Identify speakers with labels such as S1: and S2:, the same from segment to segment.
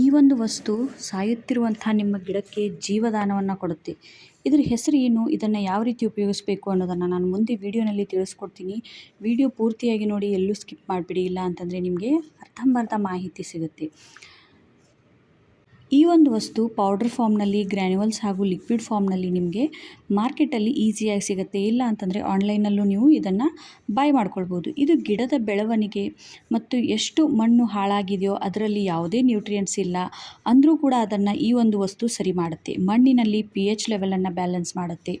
S1: ಈ ಒಂದು ವಸ್ತು ಸಾಯುತ್ತಿರುವಂಥ ನಿಮ್ಮ ಗಿಡಕ್ಕೆ ಜೀವದಾನವನ್ನು ಕೊಡುತ್ತೆ. ಇದರ ಹೆಸರು ಏನು? ಇದನ್ನು ಯಾವ ರೀತಿ ಉಪಯೋಗಿಸಬೇಕು ಅನ್ನೋದನ್ನು ನಾನು ಮುಂದೆ ವೀಡಿಯೋನಲ್ಲಿ ತಿಳಿಸ್ಕೊಡ್ತೀನಿ. ವಿಡಿಯೋ ಪೂರ್ತಿಯಾಗಿ ನೋಡಿ ಎಲ್ಲೂ ಸ್ಕಿಪ್ ಮಾಡಿಬಿಡಿ, ಇಲ್ಲ ಅಂತಂದರೆ ನಿಮಗೆ ಅರ್ಧಂಬರ್ಧ ಮಾಹಿತಿ ಸಿಗುತ್ತೆ. ಈ ಒಂದು ವಸ್ತು ಪೌಡ್ರ್ ಫಾರ್ಮ್ನಲ್ಲಿ ಗ್ರ್ಯಾನ್ಯುವಲ್ಸ್ ಹಾಗೂ ಲಿಕ್ವಿಡ್ ಫಾರ್ಮ್ನಲ್ಲಿ ನಿಮಗೆ ಮಾರ್ಕೆಟಲ್ಲಿ ಈಸಿಯಾಗಿ ಸಿಗುತ್ತೆ. ಇಲ್ಲ ಅಂತಂದರೆ ಆನ್ಲೈನಲ್ಲೂ ನೀವು ಇದನ್ನು ಬೈ ಮಾಡ್ಕೊಳ್ಬೋದು. ಇದು ಗಿಡದ ಬೆಳವಣಿಗೆ ಮತ್ತು ಎಷ್ಟು ಮಣ್ಣು ಹಾಳಾಗಿದೆಯೋ ಅದರಲ್ಲಿ ಯಾವುದೇ ನ್ಯೂಟ್ರಿಯೆಂಟ್ಸ್ ಇಲ್ಲ ಅಂದರೂ ಕೂಡ ಅದನ್ನು ಈ ಒಂದು ವಸ್ತು ಸರಿ ಮಾಡುತ್ತೆ. ಮಣ್ಣಿನಲ್ಲಿ ಪಿ ಎಚ್ ಲೆವೆಲನ್ನು ಬ್ಯಾಲೆನ್ಸ್ ಮಾಡುತ್ತೆ.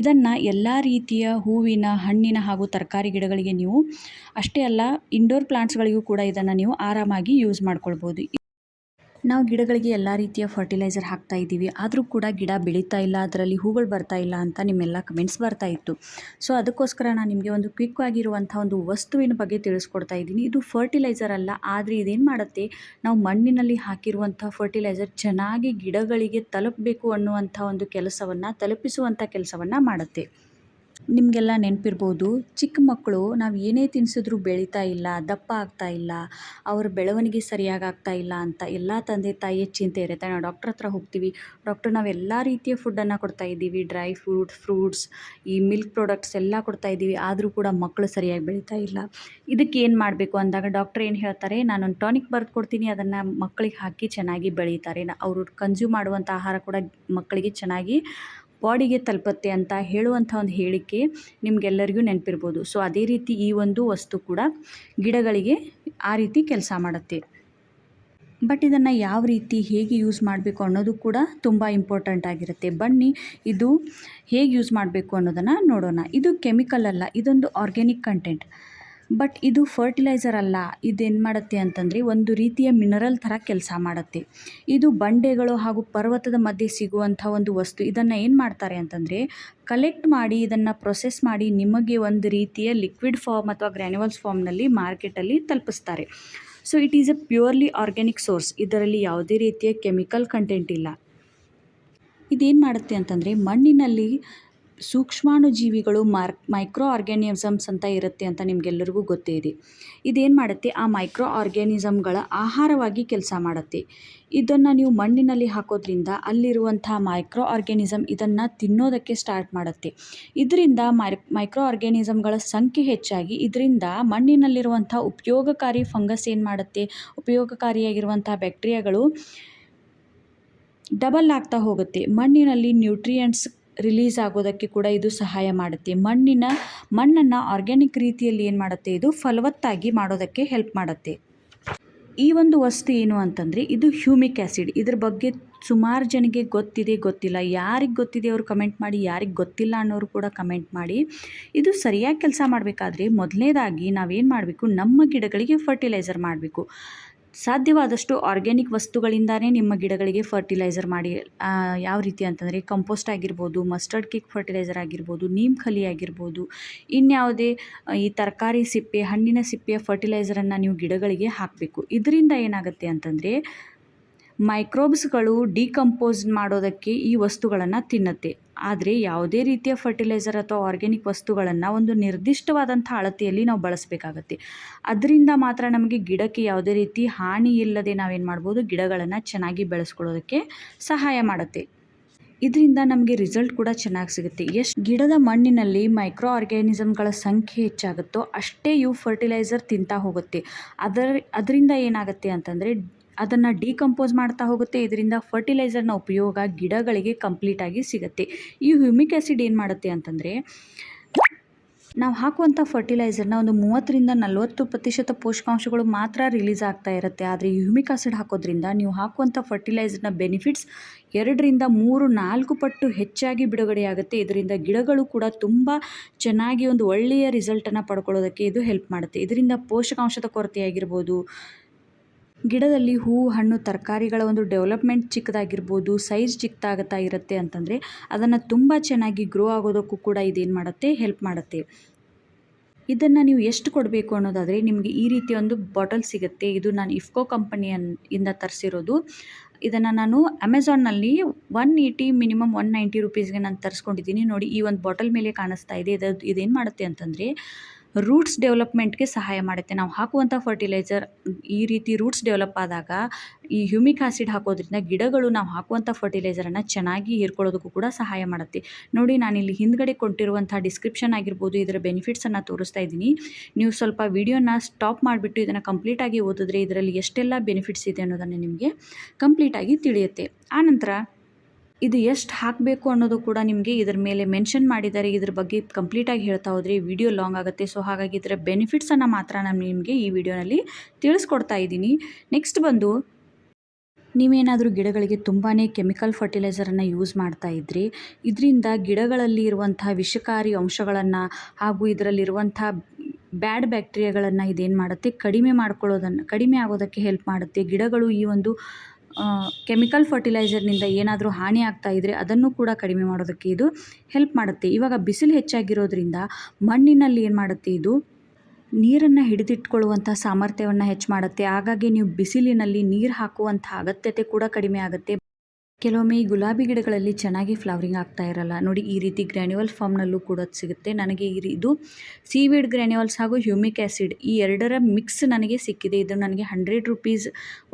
S1: ಇದನ್ನು ಎಲ್ಲ ರೀತಿಯ ಹೂವಿನ, ಹಣ್ಣಿನ ಹಾಗೂ ತರಕಾರಿ ಗಿಡಗಳಿಗೆ ನೀವು ಅಷ್ಟೇ ಅಲ್ಲ ಇಂಡೋರ್ ಪ್ಲಾಂಟ್ಸ್ಗಳಿಗೂ ಕೂಡ ಇದನ್ನು ನೀವು ಆರಾಮಾಗಿ ಯೂಸ್ ಮಾಡ್ಕೊಳ್ಬೋದು. ನಾವು ಗಿಡಗಳಿಗೆ ಎಲ್ಲ ರೀತಿಯ ಫರ್ಟಿಲೈಸರ್ ಹಾಕ್ತಾ ಇದ್ದೀವಿ. ಆದರೂ ಕೂಡ ಗಿಡ ಬೆಳೀತಾ ಇಲ್ಲ, ಅದರಲ್ಲಿ ಹೂಗಳು ಬರ್ತಾ ಇಲ್ಲ ಅಂತ ನಿಮ್ಮೆಲ್ಲ ಕಮೆಂಟ್ಸ್ ಬರ್ತಾ ಇತ್ತು. ಸೊ ಅದಕ್ಕೋಸ್ಕರ ನಾನು ನಿಮಗೆ ಒಂದು ಕ್ವಿಕ್ ಆಗಿರುವಂಥ ಒಂದು ವಸ್ತುವಿನ ಬಗ್ಗೆ ತಿಳಿಸ್ಕೊಡ್ತಾ ಇದ್ದೀನಿ. ಇದು ಫರ್ಟಿಲೈಸರ್ ಅಲ್ಲ, ಆದರೆ ಇದೇನು ಮಾಡುತ್ತೆ? ನಾವು ಮಣ್ಣಿನಲ್ಲಿ ಹಾಕಿರುವಂಥ ಫರ್ಟಿಲೈಸರ್ ಚೆನ್ನಾಗಿ ಗಿಡಗಳಿಗೆ ತಲುಪಬೇಕು ಅನ್ನುವಂಥ ಒಂದು ಕೆಲಸವನ್ನು, ತಲುಪಿಸುವಂಥ ಕೆಲಸವನ್ನು ಮಾಡುತ್ತೆ. ನಿಮಗೆಲ್ಲ ನೆನಪಿರ್ಬೋದು. ಚಿಕ್ಕ ಮಕ್ಕಳು ನಾವು ಏನೇ ತಿನ್ಸಿದ್ರೂ ಬೆಳೀತಾ ಇಲ್ಲ, ದಪ್ಪ ಆಗ್ತಾ ಇಲ್ಲ, ಅವ್ರ ಬೆಳವಣಿಗೆ ಸರಿಯಾಗಿ ಆಗ್ತಾ ಇಲ್ಲ ಅಂತ ಎಲ್ಲ ತಂದೆ ತಾಯಿಯ ಚಿಂತೆ ಇರುತ್ತೆ. ನಾವು ಡಾಕ್ಟ್ರ್ ಹತ್ರ ಹೋಗ್ತೀವಿ. ಡಾಕ್ಟ್ರ್ ನಾವು ಎಲ್ಲ ರೀತಿಯ ಫುಡ್ಡನ್ನು ಕೊಡ್ತಾ ಇದ್ದೀವಿ. ಡ್ರೈ ಫ್ರೂಟ್ ಫ್ರೂಟ್ಸ್ ಈ ಮಿಲ್ಕ್ ಪ್ರಾಡಕ್ಟ್ಸ್ ಎಲ್ಲ ಕೊಡ್ತಾ ಇದ್ದೀವಿ. ಆದರೂ ಕೂಡ ಮಕ್ಕಳು ಸರಿಯಾಗಿ ಬೆಳೀತಾ ಇಲ್ಲ. ಇದಕ್ಕೆ ಏನು ಮಾಡಬೇಕು ಅಂದಾಗ ಡಾಕ್ಟ್ರ್ ಏನು ಹೇಳ್ತಾರೆ, ನಾನೊಂದು ಟಾನಿಕ್ ಬರೆದು ಕೊಡ್ತೀನಿ. ಅದನ್ನು ಮಕ್ಕಳಿಗೆ ಹಾಕಿ ಚೆನ್ನಾಗಿ ಬೆಳೀತಾರೆ. ಅವರು ಕನ್ಸ್ಯೂಮ್ ಮಾಡುವಂಥ ಆಹಾರ ಕೂಡ ಮಕ್ಕಳಿಗೆ ಚೆನ್ನಾಗಿ ಬಾಡಿಗೆ ತಲುಪತ್ತೆ ಅಂತ ಹೇಳುವಂಥ ಒಂದು ಹೇಳಿಕೆ ನಿಮಗೆಲ್ಲರಿಗೂ ನೆನಪಿರ್ಬೋದು. ಸೊ ಅದೇ ರೀತಿ ಈ ಒಂದು ವಸ್ತು ಕೂಡ ಗಿಡಗಳಿಗೆ ಆ ರೀತಿ ಕೆಲಸ ಮಾಡುತ್ತೆ. ಬಟ್ ಇದನ್ನು ಯಾವ ರೀತಿ ಹೇಗೆ ಯೂಸ್ ಮಾಡಬೇಕು ಅನ್ನೋದು ಕೂಡ ತುಂಬ ಇಂಪಾರ್ಟೆಂಟ್ ಆಗಿರುತ್ತೆ. ಬನ್ನಿ, ಇದು ಹೇಗೆ ಯೂಸ್ ಮಾಡಬೇಕು ಅನ್ನೋದನ್ನು ನೋಡೋಣ. ಇದು ಕೆಮಿಕಲ್ ಅಲ್ಲ, ಇದೊಂದು ಆರ್ಗ್ಯಾನಿಕ್ ಕಂಟೆಂಟ್ ಬಟ್ ಇದು ಫರ್ಟಿಲೈಸರ್ ಅಲ್ಲ. ಇದೇನು ಮಾಡುತ್ತೆ ಅಂತಂದರೆ ಒಂದು ರೀತಿಯ ಮಿನರಲ್ ಥರ ಕೆಲಸ ಮಾಡುತ್ತೆ. ಇದು ಬಂಡೆಗಳು ಹಾಗೂ ಪರ್ವತದ ಮಧ್ಯೆ ಸಿಗುವಂಥ ಒಂದು ವಸ್ತು. ಇದನ್ನು ಏನು ಮಾಡ್ತಾರೆ ಅಂತಂದರೆ ಕಲೆಕ್ಟ್ ಮಾಡಿ ಇದನ್ನು ಪ್ರೊಸೆಸ್ ಮಾಡಿ ನಿಮಗೆ ಒಂದು ರೀತಿಯ ಲಿಕ್ವಿಡ್ ಫಾರ್ಮ್ ಅಥವಾ ಗ್ರ್ಯಾನ್ಯುವಲ್ಸ್ ಫಾರ್ಮ್ನಲ್ಲಿ ಮಾರ್ಕೆಟಲ್ಲಿ ತಲುಪಿಸ್ತಾರೆ. So it is a purely organic source ಇದರಲ್ಲಿ ಯಾವುದೇ ರೀತಿಯ ಕೆಮಿಕಲ್ ಕಂಟೆಂಟ್ ಇಲ್ಲ. ಇದೇನು ಮಾಡುತ್ತೆ ಅಂತಂದರೆ ಮಣ್ಣಿನಲ್ಲಿ ಸೂಕ್ಷ್ಮಾಣುಜೀವಿಗಳು ಮಾರ್ ಮೈಕ್ರೋ ಆರ್ಗ್ಯಾನಿಸಮ್ಸ್ ಅಂತ ಇರುತ್ತೆ ಅಂತ ನಿಮಗೆಲ್ಲರಿಗೂ ಗೊತ್ತೇ ಇದೆ. ಇದೇನು ಮಾಡುತ್ತೆ? ಆ ಮೈಕ್ರೋ ಆರ್ಗ್ಯಾನಿಸಮ್ಗಳ ಆಹಾರವಾಗಿ ಕೆಲಸ ಮಾಡುತ್ತೆ. ಇದನ್ನು ನೀವು ಮಣ್ಣಿನಲ್ಲಿ ಹಾಕೋದ್ರಿಂದ ಅಲ್ಲಿರುವಂಥ ಮೈಕ್ರೋ ಆರ್ಗ್ಯಾನಿಸಮ್ ಇದನ್ನು ತಿನ್ನೋದಕ್ಕೆ ಸ್ಟಾರ್ಟ್ ಮಾಡುತ್ತೆ. ಇದರಿಂದ ಮೈಕ್ರೋ ಆರ್ಗ್ಯಾನಿಸಮ್ಗಳ ಸಂಖ್ಯೆ ಹೆಚ್ಚಾಗಿ ಇದರಿಂದ ಮಣ್ಣಿನಲ್ಲಿರುವಂಥ ಉಪಯೋಗಕಾರಿ ಫಂಗಸ್ ಏನು ಮಾಡುತ್ತೆ? ಉಪಯೋಗಕಾರಿಯಾಗಿರುವಂಥ ಬ್ಯಾಕ್ಟೀರಿಯಾಗಳು ಡಬಲ್ ಆಗ್ತಾ ಹೋಗುತ್ತೆ. ಮಣ್ಣಿನಲ್ಲಿ ನ್ಯೂಟ್ರಿಯೆಂಟ್ಸ್ ರಿಲೀಸ್ ಆಗೋದಕ್ಕೆ ಕೂಡ ಇದು ಸಹಾಯ ಮಾಡುತ್ತೆ. ಮಣ್ಣಿನ, ಮಣ್ಣನ್ನು ಆರ್ಗ್ಯಾನಿಕ್ ರೀತಿಯಲ್ಲಿ ಏನು ಮಾಡುತ್ತೆ? ಇದು ಫಲವತ್ತಾಗಿ ಮಾಡೋದಕ್ಕೆ ಹೆಲ್ಪ್ ಮಾಡುತ್ತೆ. ಈ ಒಂದು ವಸ್ತು ಏನು ಅಂತಂದರೆ, ಇದು ಹ್ಯೂಮಿಕ್ ಆ್ಯಸಿಡ್ ಇದ್ರ ಬಗ್ಗೆ ಸುಮಾರು ಜನಕ್ಕೆ ಗೊತ್ತಿದೆ, ಗೊತ್ತಿಲ್ಲ. ಯಾರಿಗೆ ಗೊತ್ತಿದೆ ಅವರು ಕಮೆಂಟ್ ಮಾಡಿ, ಯಾರಿಗೆ ಗೊತ್ತಿಲ್ಲ ಅನ್ನೋರು ಕೂಡ ಕಮೆಂಟ್ ಮಾಡಿ. ಇದು ಸರಿಯಾಗಿ ಕೆಲಸ ಮಾಡಬೇಕಾದ್ರೆ ಮೊದಲನೇದಾಗಿ ನಾವೇನು ಮಾಡಬೇಕು? ನಮ್ಮ ಗಿಡಗಳಿಗೆ ಫರ್ಟಿಲೈಸರ್ ಮಾಡಬೇಕು. ಸಾಧ್ಯವಾದಷ್ಟು ಆರ್ಗ್ಯಾನಿಕ್ ವಸ್ತುಗಳಿಂದಾನೇ ನಿಮ್ಮ ಗಿಡಗಳಿಗೆ ಫರ್ಟಿಲೈಸರ್ ಮಾಡಿ ಯಾವ ರೀತಿ ಅಂತಂದರೆ ಕಂಪೋಸ್ಟ್ ಆಗಿರ್ಬೋದು ಮಸ್ಟರ್ಡ್ ಕಿಕ್ ಫರ್ಟಿಲೈಸರ್ ಆಗಿರ್ಬೋದು ನೀಮ್ ಖಲಿ ಆಗಿರ್ಬೋದು, ಇನ್ಯಾವುದೇ ಈ ತರಕಾರಿ ಸಿಪ್ಪೆ, ಹಣ್ಣಿನ ಸಿಪ್ಪೆಯ ಫರ್ಟಿಲೈಸರನ್ನು ನೀವು ಗಿಡಗಳಿಗೆ ಹಾಕಬೇಕು. ಇದರಿಂದ ಏನಾಗುತ್ತೆ ಅಂತಂದರೆ ಮೈಕ್ರೋಬ್ಸ್ಗಳು ಡಿಕಂಪೋಸ್ ಮಾಡೋದಕ್ಕೆ ಈ ವಸ್ತುಗಳನ್ನು ತಿನ್ನುತ್ತೆ. ಆದರೆ ಯಾವುದೇ ರೀತಿಯ ಫರ್ಟಿಲೈಸರ್ ಅಥವಾ ಆರ್ಗ್ಯಾನಿಕ್ ವಸ್ತುಗಳನ್ನು ಒಂದು ನಿರ್ದಿಷ್ಟವಾದಂಥ ಅಳತೆಯಲ್ಲಿ ನಾವು ಬಳಸಬೇಕಾಗತ್ತೆ. ಅದರಿಂದ ಮಾತ್ರ ನಮಗೆ ಗಿಡಕ್ಕೆ ಯಾವುದೇ ರೀತಿ ಹಾನಿ ಇಲ್ಲದೆ ನಾವೇನು ಮಾಡ್ಬೋದು, ಗಿಡಗಳನ್ನು ಚೆನ್ನಾಗಿ ಬೆಳೆಸ್ಕೊಳ್ಳೋದಕ್ಕೆ ಸಹಾಯ ಮಾಡುತ್ತೆ. ಇದರಿಂದ ನಮಗೆ ರಿಸಲ್ಟ್ ಕೂಡ ಚೆನ್ನಾಗಿ ಸಿಗುತ್ತೆ. ಎಷ್ಟು ಗಿಡದ ಮಣ್ಣಿನಲ್ಲಿ ಮೈಕ್ರೋ ಆರ್ಗ್ಯಾನಿಸಮ್ಗಳ ಸಂಖ್ಯೆ ಹೆಚ್ಚಾಗುತ್ತೋ ಅಷ್ಟೇ ಇವು ಫರ್ಟಿಲೈಸರ್ ತಿಂತಾ ಹೋಗುತ್ತೆ. ಅದರ, ಅದರಿಂದ ಏನಾಗುತ್ತೆ ಅಂತಂದರೆ ಅದನ್ನು ಡಿಕಂಪೋಸ್ ಮಾಡ್ತಾ ಹೋಗುತ್ತೆ. ಇದರಿಂದ ಫರ್ಟಿಲೈಸರ್ನ ಉಪಯೋಗ ಗಿಡಗಳಿಗೆ ಕಂಪ್ಲೀಟಾಗಿ ಸಿಗುತ್ತೆ. ಈ ಹ್ಯೂಮಿಕ್ ಆ್ಯಸಿಡ್ ಏನು ಮಾಡುತ್ತೆ ಅಂತಂದರೆ, ನಾವು ಹಾಕುವಂಥ ಫರ್ಟಿಲೈಸರ್ನ ಒಂದು ಮೂವತ್ತರಿಂದ ನಲವತ್ತು ಪ್ರತಿಶತ ಪೋಷಕಾಂಶಗಳು ಮಾತ್ರ ರಿಲೀಸ್ ಆಗ್ತಾ ಇರುತ್ತೆ. ಆದರೆ ಹ್ಯೂಮಿಕ್ ಆಸಿಡ್ ಹಾಕೋದ್ರಿಂದ ನೀವು ಹಾಕುವಂಥ ಫರ್ಟಿಲೈಸರ್ನ ಬೆನಿಫಿಟ್ಸ್ ಎರಡರಿಂದ ಮೂರು ನಾಲ್ಕು ಪಟ್ಟು ಹೆಚ್ಚಾಗಿ ಬಿಡುಗಡೆಯಾಗುತ್ತೆ ಇದರಿಂದ ಗಿಡಗಳು ಕೂಡ ತುಂಬ ಚೆನ್ನಾಗಿ ಒಂದು ಒಳ್ಳೆಯ ರಿಸಲ್ಟನ್ನು ಪಡ್ಕೊಳ್ಳೋದಕ್ಕೆ ಇದು ಹೆಲ್ಪ್ ಮಾಡುತ್ತೆ. ಇದರಿಂದ ಪೋಷಕಾಂಶದ ಕೊರತೆಯಾಗಿರ್ಬೋದು ಗಿಡದಲ್ಲಿ ಹೂವು ಹಣ್ಣು, ತರಕಾರಿಗಳ ಒಂದು ಡೆವಲಪ್ಮೆಂಟ್ ಚಿಕ್ಕದಾಗಿರ್ಬೋದು, ಸೈಜ್ ಚಿಕ್ಕದಾಗುತ್ತಾ ಇರುತ್ತೆ ಅಂತಂದರೆ ಅದನ್ನು ತುಂಬ ಚೆನ್ನಾಗಿ ಗ್ರೋ ಆಗೋದಕ್ಕೂ ಕೂಡ ಇದೇನು ಮಾಡುತ್ತೆ ಹೆಲ್ಪ್ ಮಾಡುತ್ತೆ. ಇದನ್ನು ನೀವು ಎಷ್ಟು ಕೊಡಬೇಕು ಅನ್ನೋದಾದರೆ ನಿಮಗೆ ಈ ರೀತಿಯ ಒಂದು ಬಾಟಲ್ ಸಿಗುತ್ತೆ. ಇದು ನಾನು ಇಫ್ಕೋ ಕಂಪನಿಯನ್ ಇಂದ ತರಿಸಿರೋದು. ಇದನ್ನು ನಾನು ಅಮೆಝಾನ್ನಲ್ಲಿ one eighty minimum one ninety ರುಪೀಸ್ಗೆ ನಾನು ತರಿಸ್ಕೊಂಡಿದ್ದೀನಿ. ನೋಡಿ ಈ ಒಂದು ಬಾಟಲ್ ಮೇಲೆ ಕಾಣಿಸ್ತಾ ಇದೆ. ಇದು, ಇದೇನು ಮಾಡುತ್ತೆ ಅಂತಂದರೆ ರೂಟ್ಸ್ ಡೆವಲಪ್ಮೆಂಟ್ಗೆ ಸಹಾಯ ಮಾಡುತ್ತೆ. ನಾವು ಹಾಕುವಂಥ ಫರ್ಟಿಲೈಸರ್ ಈ ರೀತಿ ರೂಟ್ಸ್ ಡೆವಲಪ್ ಆದಾಗ ಈ ಹ್ಯೂಮಿಕ್ ಆಸಿಡ್ ಹಾಕೋದ್ರಿಂದ ಗಿಡಗಳು ನಾವು ಹಾಕುವಂಥ ಫರ್ಟಿಲೈಸರನ್ನು ಚೆನ್ನಾಗಿ ಹೀರ್ಕೊಳ್ಳೋದಕ್ಕೂ ಕೂಡ ಸಹಾಯ ಮಾಡುತ್ತೆ. ನೋಡಿ ನಾನು ಇಲ್ಲಿ ಹಿಂದ್ಗಡೆ ಕೊಟ್ಟಿರುವಂಥ ಡಿಸ್ಕ್ರಿಪ್ಷನ್ ಆಗಿರ್ಬೋದು, ಇದರ ಬೆನಿಫಿಟ್ಸನ್ನು ತೋರಿಸ್ತಾ ಇದ್ದೀನಿ. ನೀವು ಸ್ವಲ್ಪ ವಿಡಿಯೋನ ಸ್ಟಾಪ್ ಮಾಡಿಬಿಟ್ಟು ಇದನ್ನು ಕಂಪ್ಲೀಟಾಗಿ ಓದಿದ್ರೆ ಇದರಲ್ಲಿ ಎಷ್ಟೆಲ್ಲ ಬೆನಿಫಿಟ್ಸ್ ಇದೆ ಅನ್ನೋದನ್ನು ನಿಮಗೆ ಕಂಪ್ಲೀಟಾಗಿ ತಿಳಿಯುತ್ತೆ. ಆನಂತರ ಇದು ಎಷ್ಟು ಹಾಕಬೇಕು ಅನ್ನೋದು ಕೂಡ ನಿಮಗೆ ಇದರ ಮೇಲೆ ಮೆನ್ಷನ್ ಮಾಡಿದ್ದಾರೆ. ಇದ್ರ ಬಗ್ಗೆ ಕಂಪ್ಲೀಟಾಗಿ ಹೇಳ್ತಾ ಹೋದರೆ ವಿಡಿಯೋ ಲಾಂಗ್ ಆಗುತ್ತೆ. ಸೊ ಹಾಗಾಗಿ ಇದರ ಬೆನಿಫಿಟ್ಸನ್ನು ಮಾತ್ರ ನಾನು ನಿಮಗೆ ಈ ವಿಡಿಯೋನಲ್ಲಿ ತಿಳಿಸ್ಕೊಡ್ತಾ ಇದ್ದೀನಿ. ನೆಕ್ಸ್ಟ್ ಬಂದು, ನೀವೇನಾದರೂ ಗಿಡಗಳಿಗೆ ತುಂಬಾ ಕೆಮಿಕಲ್ ಫರ್ಟಿಲೈಸರನ್ನು ಯೂಸ್ ಮಾಡ್ತಾ ಇದ್ರಿ. ಇದರಿಂದ ಗಿಡಗಳಲ್ಲಿ ಇರುವಂಥ ವಿಷಕಾರಿ ಅಂಶಗಳನ್ನು ಹಾಗೂ ಇದರಲ್ಲಿರುವಂಥ ಬ್ಯಾಡ್ ಬ್ಯಾಕ್ಟೀರಿಯಾಗಳನ್ನು ಇದೇನು ಮಾಡುತ್ತೆ? ಕಡಿಮೆ ಮಾಡ್ಕೊಳ್ಳೋದನ್ನು, ಕಡಿಮೆ ಆಗೋದಕ್ಕೆ ಹೆಲ್ಪ್ ಮಾಡುತ್ತೆ. ಗಿಡಗಳು ಈ ಒಂದು ಕೆಮಿಕಲ್ ಫರ್ಟಿಲೈಸರ್ನಿಂದ ಏನಾದರೂ ಹಾನಿ ಆಗ್ತಾ ಇದ್ದರೆ ಅದನ್ನು ಕೂಡ ಕಡಿಮೆ ಮಾಡೋದಕ್ಕೆ ಇದು ಹೆಲ್ಪ್ ಮಾಡುತ್ತೆ. ಇವಾಗ ಬಿಸಿಲು ಹೆಚ್ಚಾಗಿರೋದ್ರಿಂದ ಮಣ್ಣಿನಲ್ಲಿ ಏನು ಮಾಡುತ್ತೆ? ಇದು ನೀರನ್ನು ಹಿಡಿದಿಟ್ಕೊಳ್ಳುವಂಥ ಸಾಮರ್ಥ್ಯವನ್ನು ಹೆಚ್ಚು ಮಾಡುತ್ತೆ. ಹಾಗಾಗಿ ನೀವು ಬಿಸಿಲಿನಲ್ಲಿ ನೀರು ಹಾಕುವಂಥ ಅಗತ್ಯತೆ ಕೂಡ ಕಡಿಮೆ ಆಗುತ್ತೆ. ಕೆಲವೊಮ್ಮೆ ಈ ಗುಲಾಬಿ ಗಿಡಗಳಲ್ಲಿ ಚೆನ್ನಾಗಿ ಫ್ಲವರಿಂಗ್ ಆಗ್ತಾ ಇರಲ್ಲ. ನೋಡಿ, ಈ ರೀತಿ ಗ್ರ್ಯಾನ್ಯುವಲ್ ಫಾರ್ಮ್ನಲ್ಲೂ ಕೂಡ ಸಿಗುತ್ತೆ. ನನಗೆ ಈ ಇದು ಸೀವೀಡ್ ಗ್ರ್ಯಾನ್ಯುವಲ್ಸ್ ಹಾಗೂ ಹ್ಯೂಮಿಕ್ ಆ್ಯಸಿಡ್ ಈ ಎರಡರ ಮಿಕ್ಸ್ ನನಗೆ ಸಿಕ್ಕಿದೆ. ಇದು ನನಗೆ ಹಂಡ್ರೆಡ್ ರುಪೀಸ್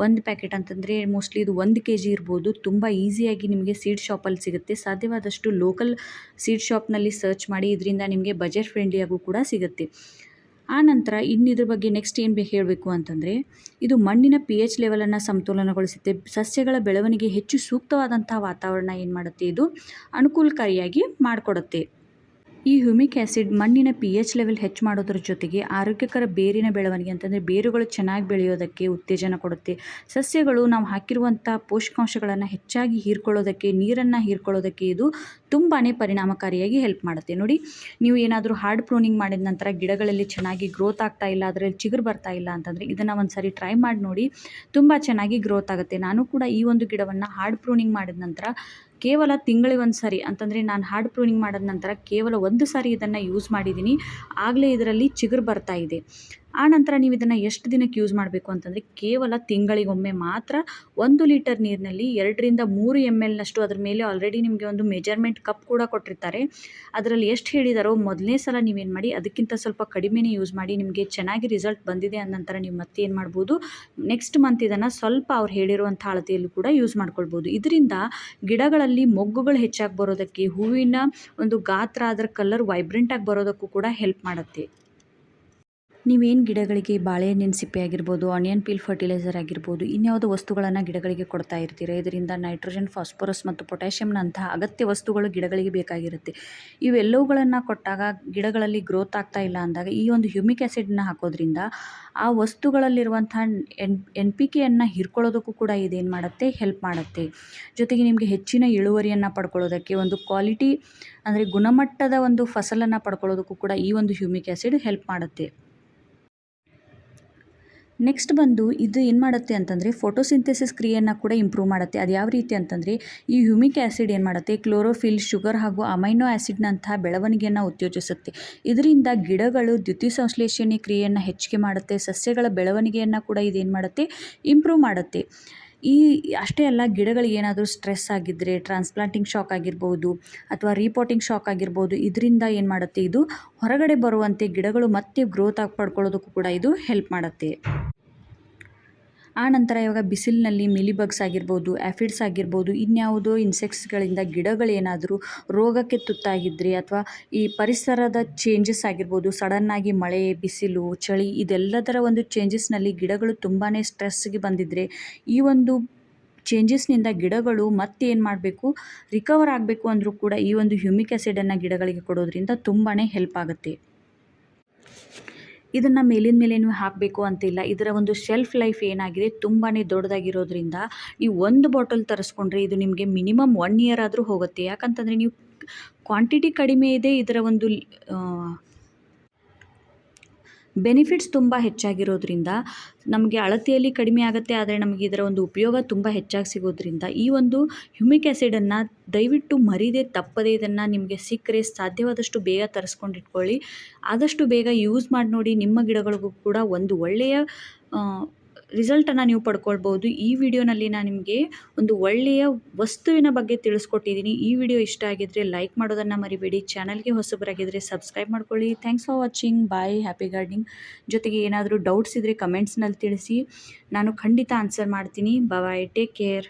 S1: ಒಂದು ಪ್ಯಾಕೆಟ್ ಅಂತಂದರೆ ಮೋಸ್ಟ್ಲಿ ಇದು ಒಂದು ಕೆ ಜಿ ಇರ್ಬೋದು. ತುಂಬ ಈಸಿಯಾಗಿ ನಿಮಗೆ ಸೀಡ್ ಶಾಪಲ್ಲಿ ಸಿಗುತ್ತೆ. ಸಾಧ್ಯವಾದಷ್ಟು ಲೋಕಲ್ ಸೀಡ್ ಶಾಪ್ನಲ್ಲಿ ಸರ್ಚ್ ಮಾಡಿ, ಇದರಿಂದ ನಿಮಗೆ ಬಜೆಟ್ ಫ್ರೆಂಡ್ಲಿಯಾಗೂ ಕೂಡ ಸಿಗುತ್ತೆ. ಆ ನಂತರ ಇನ್ನು ಇದ್ರ ಬಗ್ಗೆ ನೆಕ್ಸ್ಟ್ ಏನು ಬೇಕು ಹೇಳಬೇಕು ಅಂತಂದರೆ, ಇದು ಮಣ್ಣಿನ ಪಿ ಎಚ್ ಲೆವೆಲನ್ನು ಸಮತೋಲನಗೊಳಿಸುತ್ತೆ. ಸಸ್ಯಗಳ ಬೆಳವಣಿಗೆ ಹೆಚ್ಚು ಸೂಕ್ತವಾದಂಥ ವಾತಾವರಣ ಏನು ಮಾಡುತ್ತೆ? ಇದು ಅನುಕೂಲಕಾರಿಯಾಗಿ ಮಾಡಿಕೊಡುತ್ತೆ. ಈ ಹ್ಯೂಮಿಕ್ ಆ್ಯಸಿಡ್ ಮಣ್ಣಿನ ಪಿ ಎಚ್ ಲೆವೆಲ್ ಹೆಚ್ಚು ಮಾಡೋದ್ರ ಜೊತೆಗೆ ಆರೋಗ್ಯಕರ ಬೇರಿನ ಬೆಳವಣಿಗೆ ಅಂತಂದರೆ ಬೇರುಗಳು ಚೆನ್ನಾಗಿ ಬೆಳೆಯೋದಕ್ಕೆ ಉತ್ತೇಜನ ಕೊಡುತ್ತೆ. ಸಸ್ಯಗಳು ನಾವು ಹಾಕಿರುವಂಥ ಪೋಷಕಾಂಶಗಳನ್ನು ಹೆಚ್ಚಾಗಿ ಹೀರ್ಕೊಳ್ಳೋದಕ್ಕೆ, ನೀರನ್ನು ಹೀರ್ಕೊಳ್ಳೋದಕ್ಕೆ ಇದು ತುಂಬಾ ಪರಿಣಾಮಕಾರಿಯಾಗಿ ಹೆಲ್ಪ್ ಮಾಡುತ್ತೆ. ನೋಡಿ, ನೀವು ಏನಾದರೂ ಹಾರ್ಡ್ ಪ್ರೂನಿಂಗ್ ಮಾಡಿದ ನಂತರ ಗಿಡಗಳಲ್ಲಿ ಚೆನ್ನಾಗಿ ಗ್ರೋತ್ ಆಗ್ತಾ ಇಲ್ಲ, ಅದರಲ್ಲಿ ಚಿಗುರು ಬರ್ತಾ ಇಲ್ಲ ಅಂತಂದರೆ ಇದನ್ನು ಒಂದು ಸಾರಿ ಟ್ರೈ ಮಾಡಿ ನೋಡಿ, ತುಂಬ ಚೆನ್ನಾಗಿ ಗ್ರೋತ್ ಆಗುತ್ತೆ. ನಾನು ಕೂಡ ಈ ಒಂದು ಗಿಡವನ್ನು ಹಾರ್ಡ್ ಪ್ರೂನಿಂಗ್ ಮಾಡಿದ ನಂತರ ಕೇವಲ ತಿಂಗಳಿಗೆ ಒಂದು ಸಾರಿ, ಅಂತಂದರೆ ನಾನು ಹಾರ್ಡ್ ಪ್ರೂನಿಂಗ್ ಮಾಡಿದ ನಂತರ ಕೇವಲ ಒಂದು ಸಾರಿ ಇದನ್ನು ಯೂಸ್ ಮಾಡಿದ್ದೀನಿ ಆಗಲೇ ಇದರಲ್ಲಿ ಚಿಗುರು ಬರ್ತಾ ಇದೆ. ಆ ನಂತರ ನೀವು ಇದನ್ನು ಎಷ್ಟು ದಿನಕ್ಕೆ ಯೂಸ್ ಮಾಡಬೇಕು ಅಂತಂದರೆ ಕೇವಲ ತಿಂಗಳಿಗೊಮ್ಮೆ ಮಾತ್ರ ಒಂದು ಲೀಟರ್ ನೀರಿನಲ್ಲಿ ಎರಡರಿಂದ ಮೂರು ಎಂ ಎಲ್ನಷ್ಟು ಅದ್ರ ಮೇಲೆ ಆಲ್ರೆಡಿ ನಿಮಗೆ ಒಂದು ಮೆಜರ್ಮೆಂಟ್ ಕಪ್ ಕೂಡ ಕೊಟ್ಟಿರ್ತಾರೆ. ಅದರಲ್ಲಿ ಎಷ್ಟು ಹೇಳಿದಾರೋ ಮೊದಲನೇ ಸಲ ನೀವೇನು ಮಾಡಿ ಅದಕ್ಕಿಂತ ಸ್ವಲ್ಪ ಕಡಿಮೆನೇ ಯೂಸ್ ಮಾಡಿ ನಿಮಗೆ ಚೆನ್ನಾಗಿ ರಿಸಲ್ಟ್ ಬಂದಿದೆ ಅಂದ ನಂತರ ನೀವು ಮತ್ತೆ ಏನು ಮಾಡ್ಬೋದು. ನೆಕ್ಸ್ಟ್ ಮಂತ್ ಇದನ್ನು ಸ್ವಲ್ಪ ಅವ್ರು ಹೇಳಿರುವಂಥ ಅಳತೆಯಲ್ಲೂ ಕೂಡ ಯೂಸ್ ಮಾಡ್ಕೊಳ್ಬೋದು. ಇದರಿಂದ ಗಿಡಗಳಲ್ಲಿ ಮೊಗ್ಗುಗಳು ಹೆಚ್ಚಾಗಿ ಬರೋದಕ್ಕೆ, ಹೂವಿನ ಒಂದು ಗಾತ್ರ ಅದರ ಕಲರ್ ವೈಬ್ರೆಂಟಾಗಿ ಬರೋದಕ್ಕೂ ಕೂಡ ಹೆಲ್ಪ್ ಮಾಡುತ್ತೆ. ನೀವೇನು ಗಿಡಗಳಿಗೆ ಬಾಳೆಹಣ್ಣಿನ ಸಿಪ್ಪೆ ಆಗಿರ್ಬೋದು, ಆನಿಯನ್ ಪೀಲ್ ಫರ್ಟಿಲೈಸರ್ ಆಗಿರ್ಬೋದು, ಇನ್ಯಾವುದೋ ವಸ್ತುಗಳನ್ನು ಗಿಡಗಳಿಗೆ ಕೊಡ್ತಾ ಇರ್ತೀರ? ಇದರಿಂದ ನೈಟ್ರೋಜನ್, ಫಾಸ್ಫರಸ್ ಮತ್ತು ಪೊಟ್ಯಾಷಿಯಮ್ನಂತಹ ಅಗತ್ಯ ವಸ್ತುಗಳು ಗಿಡಗಳಿಗೆ ಬೇಕಾಗಿರುತ್ತೆ. ಇವೆಲ್ಲವುಗಳನ್ನು ಕೊಟ್ಟಾಗ ಗಿಡಗಳಲ್ಲಿ ಗ್ರೋತ್ ಆಗ್ತಾ ಇಲ್ಲ ಅಂದಾಗ ಈ ಒಂದು ಹ್ಯೂಮಿಕ್ ಆ್ಯಸಿಡ್ನ ಹಾಕೋದ್ರಿಂದ ಆ ವಸ್ತುಗಳಲ್ಲಿರುವಂಥ ಎನ್ ಎನ್ ಪಿ ಕೆಯನ್ನು ಹಿರ್ಕೊಳ್ಳೋದಕ್ಕೂ ಕೂಡ ಇದೇನು ಮಾಡುತ್ತೆ? ಹೆಲ್ಪ್ ಮಾಡುತ್ತೆ. ಜೊತೆಗೆ ನಿಮಗೆ ಹೆಚ್ಚಿನ ಇಳುವರಿಯನ್ನು ಪಡ್ಕೊಳ್ಳೋದಕ್ಕೆ ಒಂದು ಕ್ವಾಲಿಟಿ, ಅಂದರೆ ಗುಣಮಟ್ಟದ ಒಂದು ಫಸಲನ್ನು ಪಡ್ಕೊಳ್ಳೋದಕ್ಕೂ ಕೂಡ ಈ ಒಂದು ಹ್ಯೂಮಿಕ್ ಆ್ಯಸಿಡ್ ಹೆಲ್ಪ್ ಮಾಡುತ್ತೆ. ನೆಕ್ಸ್ಟ್ ಬಂದು ಇದು ಏನು ಮಾಡುತ್ತೆ ಅಂತಂದರೆ ಫೋಟೋಸಿಂಥೆಸಿಸ್ ಕ್ರಿಯೆಯನ್ನು ಕೂಡ ಇಂಪ್ರೂವ್ ಮಾಡುತ್ತೆ. ಅದು ಯಾವ ರೀತಿ ಅಂತಂದರೆ ಈ ಹ್ಯೂಮಿಕ್ ಆ್ಯಸಿಡ್ ಏನು ಮಾಡುತ್ತೆ? ಕ್ಲೋರೋಫಿಲ್ ಶುಗರ್ ಹಾಗೂ ಅಮೈನೋ ಆ್ಯಸಿಡ್ನಂತಹ ಬೆಳವಣಿಗೆಯನ್ನು ಉತ್ತೇಜಿಸುತ್ತೆ. ಇದರಿಂದ ಗಿಡಗಳು ದ್ಯುತಿ ಸಂಶ್ಲೇಷಣೆ ಕ್ರಿಯೆಯನ್ನು ಹೆಚ್ಚಿಗೆ ಮಾಡುತ್ತೆ. ಸಸ್ಯಗಳ ಬೆಳವಣಿಗೆಯನ್ನು ಕೂಡ ಇದೇನು ಮಾಡುತ್ತೆ? ಇಂಪ್ರೂವ್ ಮಾಡುತ್ತೆ. ಈ ಅಷ್ಟೇ ಅಲ್ಲ, ಗಿಡಗಳಿಗೆ ಏನಾದರೂ ಸ್ಟ್ರೆಸ್ ಆಗಿದ್ದರೆ ಟ್ರಾನ್ಸ್ಪ್ಲಾಂಟಿಂಗ್ ಶಾಕ್ ಆಗಿರ್ಬೋದು ಅಥವಾ ರೀಪೋಟಿಂಗ್ ಶಾಕ್ ಆಗಿರ್ಬೋದು, ಇದರಿಂದ ಏನು ಮಾಡುತ್ತೆ? ಇದು ಹೊರಗಡೆ ಬರುವಂತೆ ಗಿಡಗಳು ಮತ್ತೆ ಗ್ರೋತ್ ಆಗಿ ಪಡ್ಕೊಳ್ಳೋದಕ್ಕೂ ಕೂಡ ಇದು ಹೆಲ್ಪ್ ಮಾಡುತ್ತೆ. ಆ ನಂತರ ಇವಾಗ ಬಿಸಿಲಿನಲ್ಲಿ ಮಿಲಿಬಗ್ಸ್ ಆಗಿರ್ಬೋದು ಆ್ಯಫಿಡ್ಸ್ ಆಗಿರ್ಬೋದು, ಇನ್ಯಾವುದೋ ಇನ್ಸೆಕ್ಟ್ಸ್ಗಳಿಂದ ಗಿಡಗಳೇನಾದರೂ ರೋಗಕ್ಕೆ ತುತ್ತಾಗಿದ್ದರೆ ಅಥವಾ ಈ ಪರಿಸರದ ಚೇಂಜಸ್ ಆಗಿರ್ಬೋದು ಸಡನ್ನಾಗಿ ಮಳೆ, ಬಿಸಿಲು, ಚಳಿ ಇದೆಲ್ಲದರ ಒಂದು ಚೇಂಜಸ್ನಲ್ಲಿ ಗಿಡಗಳು ತುಂಬಾ ಸ್ಟ್ರೆಸ್ಗೆ ಬಂದಿದ್ದರೆ ಈ ಒಂದು ಚೇಂಜಸ್ನಿಂದ ಗಿಡಗಳು ಮತ್ತೆ ಏನು ಮಾಡಬೇಕು ರಿಕವರ್ ಆಗಬೇಕು ಅಂದರೂ ಕೂಡ ಈ ಒಂದು ಹ್ಯೂಮಿಕ್ ಆ್ಯಸಿಡನ್ನು ಗಿಡಗಳಿಗೆ ಕೊಡೋದ್ರಿಂದ ತುಂಬಾ ಹೆಲ್ಪ್ ಆಗುತ್ತೆ. ಇದನ್ನು ಮೇಲಿನ ಮೇಲೆ ನೀವು ಹಾಕಬೇಕು ಅಂತಿಲ್ಲ. ಇದರ ಒಂದು ಶೆಲ್ಫ್ ಲೈಫ್ ಏನಾಗಿದೆ ತುಂಬಾ ದೊಡ್ಡದಾಗಿರೋದ್ರಿಂದ ನೀವು ಒಂದು ಬಾಟಲ್ ತರಿಸ್ಕೊಂಡ್ರೆ ಇದು ನಿಮಗೆ ಮಿನಿಮಮ್ ಒನ್ ಇಯರ್ ಆದರೂ ಹೋಗುತ್ತೆ. ಯಾಕಂತಂದರೆ ನೀವು ಕ್ವಾಂಟಿಟಿ ಕಡಿಮೆ ಇದೆ, ಇದರ ಒಂದು ಬೆನಿಫಿಟ್ಸ್ ತುಂಬ ಹೆಚ್ಚಾಗಿರೋದ್ರಿಂದ ನಮಗೆ ಅಳತೆಯಲ್ಲಿ ಕಡಿಮೆ ಆಗುತ್ತೆ, ಆದರೆ ನಮಗೆ ಇದರ ಒಂದು ಉಪಯೋಗ ತುಂಬ ಹೆಚ್ಚಾಗಿ ಸಿಗೋದ್ರಿಂದ ಈ ಒಂದು ಹ್ಯೂಮಿಕ್ ಆ್ಯಸಿಡನ್ನು ದಯವಿಟ್ಟು ಮರಿದೇ ತಪ್ಪದೇ ಇದನ್ನು ನಿಮಗೆ ಸಿಕ್ಕರೆ ಸಾಧ್ಯವಾದಷ್ಟು ಬೇಗ ತರಿಸ್ಕೊಂಡಿಟ್ಕೊಳ್ಳಿ. ಆದಷ್ಟು ಬೇಗ ಯೂಸ್ ಮಾಡಿ ನೋಡಿ ನಿಮ್ಮ ಗಿಡಗಳಿಗೂ ಕೂಡ ಒಂದು ಒಳ್ಳೆಯ ರಿಸಲ್ಟನ್ನು ನೀವು ಪಡ್ಕೊಳ್ಬೋದು. ಈ ವಿಡಿಯೋನಲ್ಲಿ ನಾನು ನಿಮಗೆ ಒಂದು ಒಳ್ಳೆಯ ವಸ್ತುವಿನ ಬಗ್ಗೆ ತಿಳಿಸ್ಕೊಟ್ಟಿದ್ದೀನಿ. ಈ ವಿಡಿಯೋ ಇಷ್ಟ ಆಗಿದ್ದರೆ ಲೈಕ್ ಮಾಡೋದನ್ನು ಮರಿಬೇಡಿ. ಚಾನಲ್ಗೆ ಹೊಸಬರಾಗಿದ್ದರೆ ಸಬ್ಸ್ಕ್ರೈಬ್ ಮಾಡ್ಕೊಳ್ಳಿ. Thanks for watching. Bye. Happy gardening. ಜೊತೆಗೆ ಏನಾದರೂ ಡೌಟ್ಸ್ ಇದ್ದರೆ ಕಮೆಂಟ್ಸ್ನಲ್ಲಿ ತಿಳಿಸಿ. ನಾನು ಖಂಡಿತ ಆನ್ಸರ್ ಮಾಡ್ತೀನಿ. Bye take care.